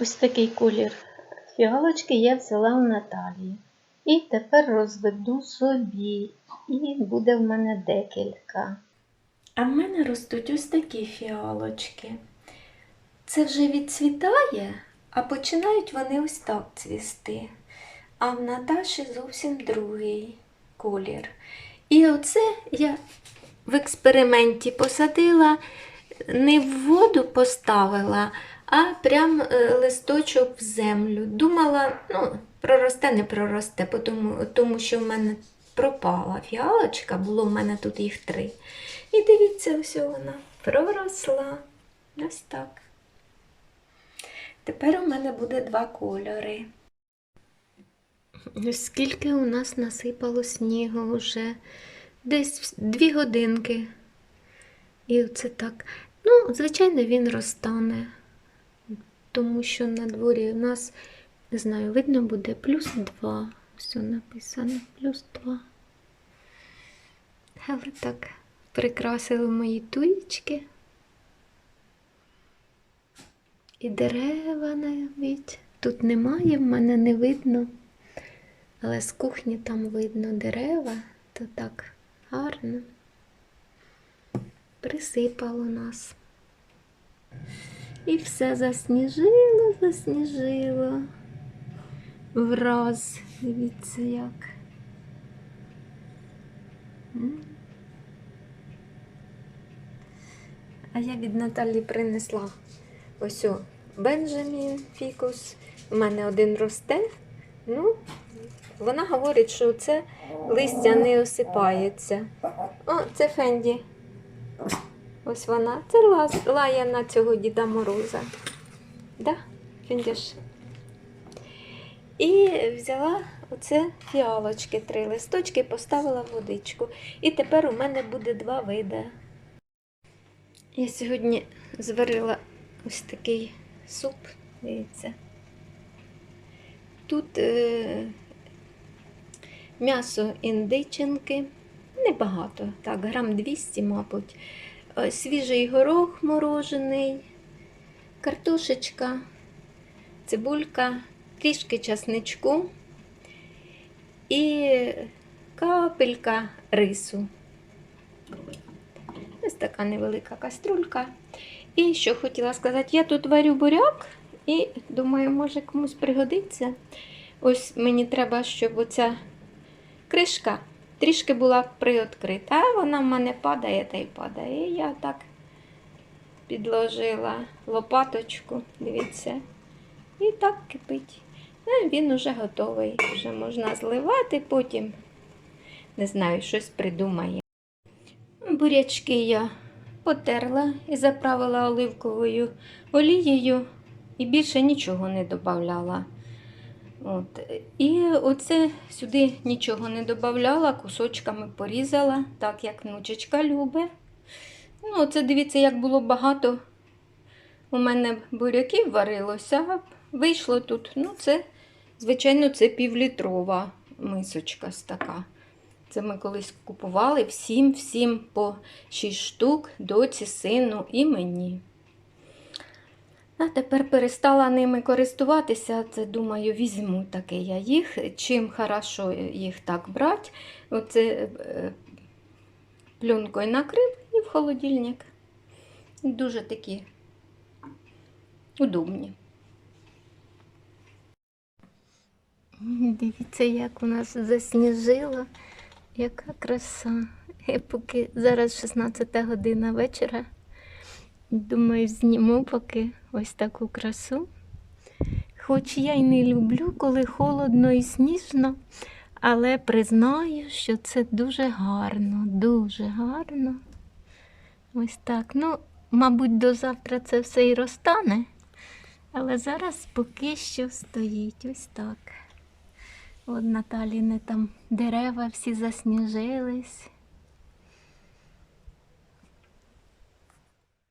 Ось такий колір фіалочки я взяла у Наталії. І тепер розведу собі. І буде в мене декілька. А в мене ростуть ось такі фіалочки. Це вже відцвітає, а починають вони ось так цвісти. А в Наташі зовсім другий колір. І оце я в експерименті посадила, не в воду поставила, а прям е, листочок в землю. Думала, ну, проросте, не проросте, тому, тому що в мене пропала фіалочка, було в мене тут їх три. І дивіться, ось вона проросла. Ось так. Тепер у мене буде два кольори. Скільки у нас насипало снігу вже десь дві годинки. І це так. Ну, звичайно, він розтане, тому що на дворі у нас, не знаю, видно буде плюс два. Все написано, плюс два. Але так прикрасили мої туєчки. І дерева навіть. Тут немає, в мене не видно. Але з кухні там видно дерева, то так гарно. Присипало нас. І все засніжило, засніжило. Враз, дивіться як. А я від Наталі принесла ось о, Бенджамін фікус. У мене один росте. Ну, вона говорить, що це листя не осипається. О, це Фенді. Ось вона. Це лаз- лаяна цього Діда Мороза. Да, Фендіш? І взяла оце фіалочки, три листочки, поставила в водичку. І тепер у мене буде два види. Я сьогодні зварила ось такий суп, дивіться. Тут е, м'ясо індиченки, небагато, так, грам 200, мабуть. Е, Свіжий горох морожений, картошечка, цибулька, трішки часничку і капелька рису. Ось така невелика каструлька. І що хотіла сказати, я тут варю буряк і думаю, може комусь пригодиться. Ось мені треба, щоб оця кришка трішки була приоткрита. А вона в мене падає та й падає. І я так підложила лопаточку, дивіться, і так кипить. Ну, він уже готовий. Вже можна зливати, потім не знаю, щось придумає. Бурячки я потерла і заправила оливковою олією і більше нічого не додавала. От. І оце сюди нічого не додавала, кусочками порізала, так як внучечка любить. Ну, оце дивіться, як було багато у мене буряків варилося. Вийшло тут, ну, це, звичайно, це півлітрова мисочка така. Це ми колись купували всім, всім по 6 штук, доці, сину і мені. А тепер перестала ними користуватися. Це, думаю, візьму таки я їх. Чим хорошо їх так брати. Оце е, пленкою накрив і в холодильник. Дуже такі удобні. Дивіться, як у нас засніжило. Яка краса. І поки зараз 16 година вечора. Думаю, зніму поки ось таку красу. Хоч я й не люблю, коли холодно і сніжно, але признаю, що це дуже гарно, дуже гарно. Ось так. Ну, мабуть, до завтра це все і розтане, але зараз поки що стоїть ось так. От Наталіни там дерева всі засніжились.